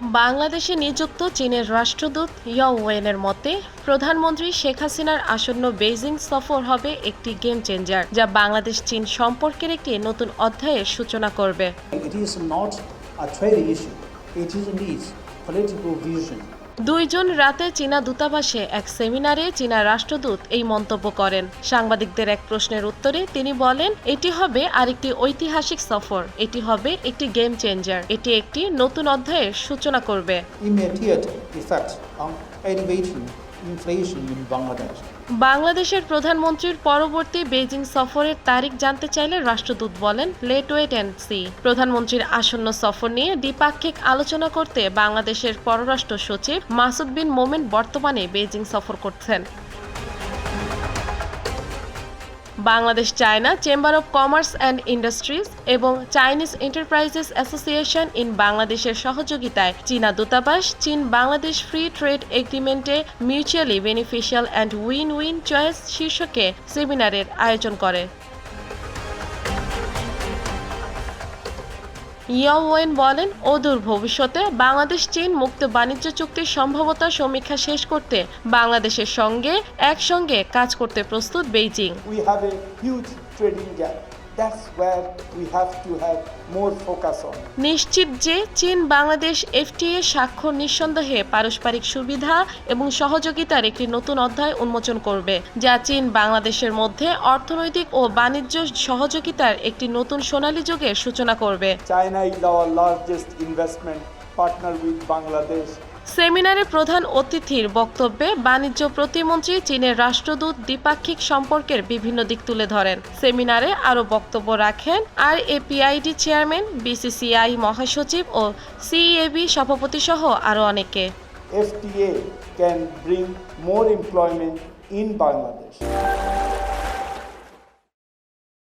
বাংলাদেশে নিযুক্ত চীনের রাষ্ট্রদূত ইয় ওয়েনের মতে, প্রধানমন্ত্রী শেখ হাসিনার আসন্ন বেইজিং সফর হবে একটি গেম চেঞ্জার, যা বাংলাদেশ চীন সম্পর্কের একটি নতুন অধ্যায়ের সূচনা করবে. দুইজন রাতে চীনা দূতাবাসে এক সেমিনারে চীনা রাষ্ট্রদূত এই মন্তব্য করেন। সাংবাদিকদের এক প্রশ্নের উত্তরে তিনি বলেন, এটি হবে আরেকটি ঐতিহাসিক সফর। এটি হবে একটি গেম চেঞ্জার এটি একটি নতুন অধ্যায়ের সূচনা করবে। বাংলাদেশের প্রধানমন্ত্রীর পরবর্তী বেজিং সফরের তারিখ জানতে চাইলে রাষ্ট্রদূত বলেন, লেট ওয়েট অ্যান্ড সি। প্রধানমন্ত্রীর আসন্ন সফর নিয়ে দ্বিপাক্ষিক আলোচনা করতে বাংলাদেশের পররাষ্ট্র সচিব মাসুদ বিন মোমেন বর্তমানে বেজিং সফর করছেন। Bangladesh, China chamber of commerce and industries এবং চাইনিজ এন্টারপ্রাইজেস অ্যাসোসিয়েশন ইন বাংলাদেশের সহযোগিতায় চীনা দূতাবাস, চীন Bangladesh free trade এগ্রিমেন্টে mutually beneficial and win win choice শীর্ষকে সেমিনারের আয়োজন করে। ইয়ওয়েন বলেন, অদূর ভবিষ্যতে বাংলাদেশ, চীন মুক্ত বাণিজ্য চুক্তির সম্ভাবতা সমীক্ষা শেষ করতে বাংলাদেশের সঙ্গে একসঙ্গে কাজ করতে প্রস্তুত Beijing. We have a huge trading gap. That's where we have to have more focus on. নিশ্চিত যে চীন বাংলাদেশ এফটিএ স্বাক্ষর নিঃসন্দেহে পারস্পরিক সুবিধা এবং সহযোগিতার একটি নতুন অধ্যায় উন্মোচন করবে যা চীন বাংলাদেশের মধ্যে অর্থনৈতিক ও বাণিজ্য সহযোগিতার একটি নতুন সোনালী যুগের সূচনা করবে China is our largest investment partner with Bangladesh. সেমিনারে প্রধান অতিথির বক্তব্যে বাণিজ্য প্রতিমন্ত্রী, চীনের রাষ্ট্রদূত দ্বিপাক্ষিক সম্পর্কের বিভিন্ন দিক তুলে ধরেন সেমিনারে আরও বক্তব্য রাখেন আর এপিআইডি চেয়ারম্যান, বিসিসিআই মহাসচিব ও সিএবি সভাপতি সহ আরও অনেকে.